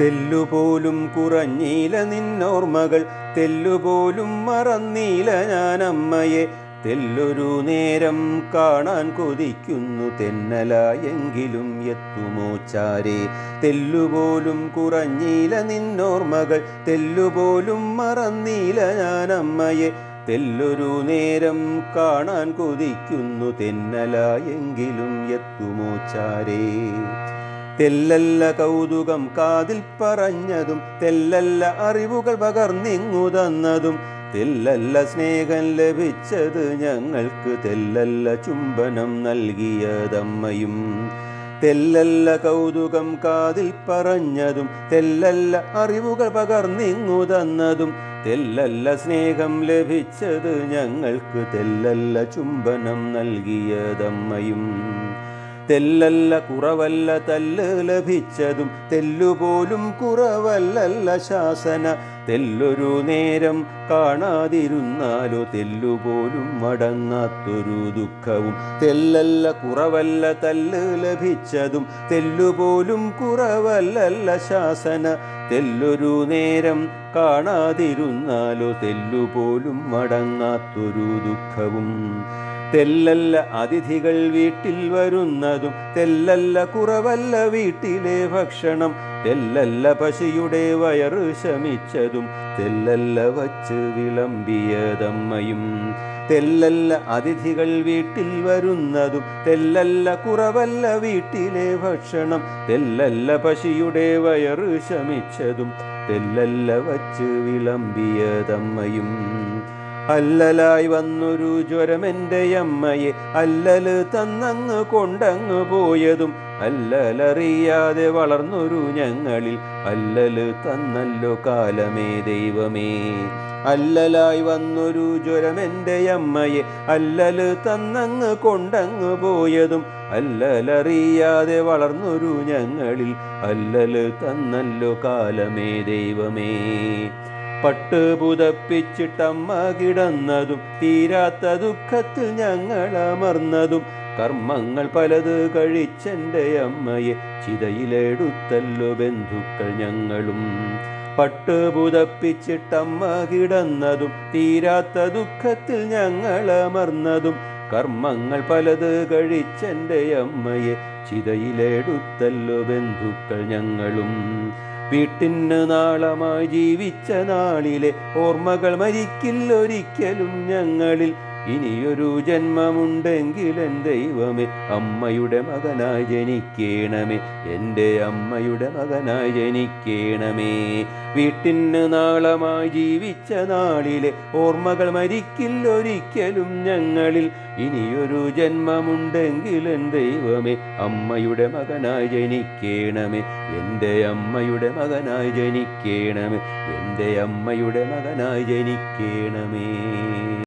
തെല്ലുപോലും കുറഞ്ഞീല നിന്നോർമ്മകൾ തെല്ലുപോലും മറന്നീല ഞാനമ്മയെ. തെല്ലൊരു നേരം കാണാൻ കൊതിക്കുന്നു തെന്നലായെങ്കിലും എത്തുമോ ചാരേ? തെല്ലുപോലും കുറഞ്ഞീല നിന്നോർമ്മകൾ തെല്ലുപോലും മറന്നീല ഞാനമ്മയെ. തെല്ലൊരു നേരം കാണാൻ കൊതിക്കുന്നു തെന്നലായെങ്കിലും എത്തുമോ ചാരേ? തെല്ലല്ല കൗതുകം കാതിൽ പറഞ്ഞതും തെല്ലല്ല അറിവുകൾ പകർന്നിങ്ങു തന്നതും തെല്ലല്ല സ്നേഹം ലഭിച്ചത് ഞങ്ങൾക്ക് തെല്ലല്ല ചുംബനം നൽകിയതമ്മയും. തെല്ലല്ല കൗതുകം കാതിൽ പറഞ്ഞതും തെല്ലല്ല അറിവുകൾ പകർന്നിങ്ങു തന്നതും തെല്ലല്ല സ്നേഹം ലഭിച്ചത് ഞങ്ങൾക്ക് തെല്ലല്ല ചുംബനം നൽകിയതമ്മയും. തെല്ലല്ല കുറവല്ല തല്ല് ലഭിച്ചതും തെല്ലുപോലും കുറവല്ലല്ല ശാസന തെല്ലൊരു നേരം കാണാതിരുന്നാലോ തെല്ലുപോലും മടങ്ങാത്തൊരു ദുഃഖവും. തെല്ലല്ല കുറവല്ല തല്ല് ലഭിച്ചതും തെല്ലുപോലും കുറവല്ലല്ല ശാസന. തെല്ലൊരു നേരം കാണാതിരുന്നാലോ തെല്ലുപോലും മടങ്ങാത്തൊരു ദുഃഖവും. തെല്ലല്ല അതിഥികൾ വീട്ടിൽ വരുന്നതും തെല്ലല്ല കുറവല്ല വീട്ടിലെ ഭക്ഷണം തെല്ലല്ല പശിയുടെ വയറ് ശമിച്ചതും തെല്ലല്ല വച്ച് വിളമ്പിയതമ്മയും. തെല്ലല്ല അതിഥികൾ വീട്ടിൽ വരുന്നതും തെല്ലല്ല കുറവല്ല വീട്ടിലെ ഭക്ഷണം തെല്ലല്ല പശിയുടെ വയറ് ശമിച്ചതും തെല്ലല്ല വച്ച് വിളമ്പിയതമ്മയും. അല്ലലായി വന്നൊരു ജ്വരമെന്റെ അമ്മയെ അല്ലല് തന്നങ്ങ് കൊണ്ടങ്ങ് പോയതും അല്ലലറിയാതെ വളർന്നൊരു ഞങ്ങളിൽ അല്ലല് തന്നല്ലോ കാലമേ ദൈവമേ. അല്ലലായി വന്നൊരു ജ്വരമെന്റെ അമ്മയെ അല്ലല് തന്നങ്ങ് കൊണ്ടങ്ങ് പോയതും അല്ലലറിയാതെ വളർന്നൊരു ഞങ്ങളിൽ അല്ലല് തന്നല്ലോ കാലമേ ദൈവമേ. പട്ട് പുതപ്പിച്ചിട്ടമ്മ കിടന്നതും തീരാത്ത ദുഃഖത്തിൽ ഞങ്ങൾ അമർന്നതും കർമ്മങ്ങൾ പലത് കഴിച്ചെന്റെ അമ്മയെ ചിതയിലെടുത്തല്ലോ ബന്ധുക്കൾ ഞങ്ങളും. പട്ട് പുതപ്പിച്ചിട്ടമ്മ കിടന്നതും തീരാത്ത ദുഃഖത്തിൽ ഞങ്ങൾ അമർന്നതും കർമ്മങ്ങൾ പലത് കഴിച്ചെന്റെ അമ്മയെ ചിതയിലെടുത്തല്ലോ ബന്ധുക്കൾ ഞങ്ങളും. വീട്ടിന് നാളമായി ജീവിച്ച നാളിലെ ഓർമ്മകൾ മരിക്കില്ലൊരിക്കലും ഞങ്ങളിൽ. ഇനിയൊരു ജന്മമുണ്ടെങ്കിൽ എൻ ദൈവമേ അമ്മയുടെ മകനായി ജനിക്കേണമേ. എന്റെ അമ്മയുടെ മകനായി ജനിക്കേണമേ. വീട്ടിന് നാളമായി ജീവിച്ച നാളിലെ ഓർമ്മകൾ മരിക്കില്ലൊരിക്കലും ഞങ്ങളിൽ. ഇനിയൊരു ജന്മമുണ്ടെങ്കിൽ എൻ ദൈവമേ അമ്മയുടെ മകനായി ജനിക്കേണമേ. എന്റെ അമ്മയുടെ മകനായി ജനിക്കേണമേ. എന്റെ അമ്മയുടെ മകനായി ജനിക്കേണമേ.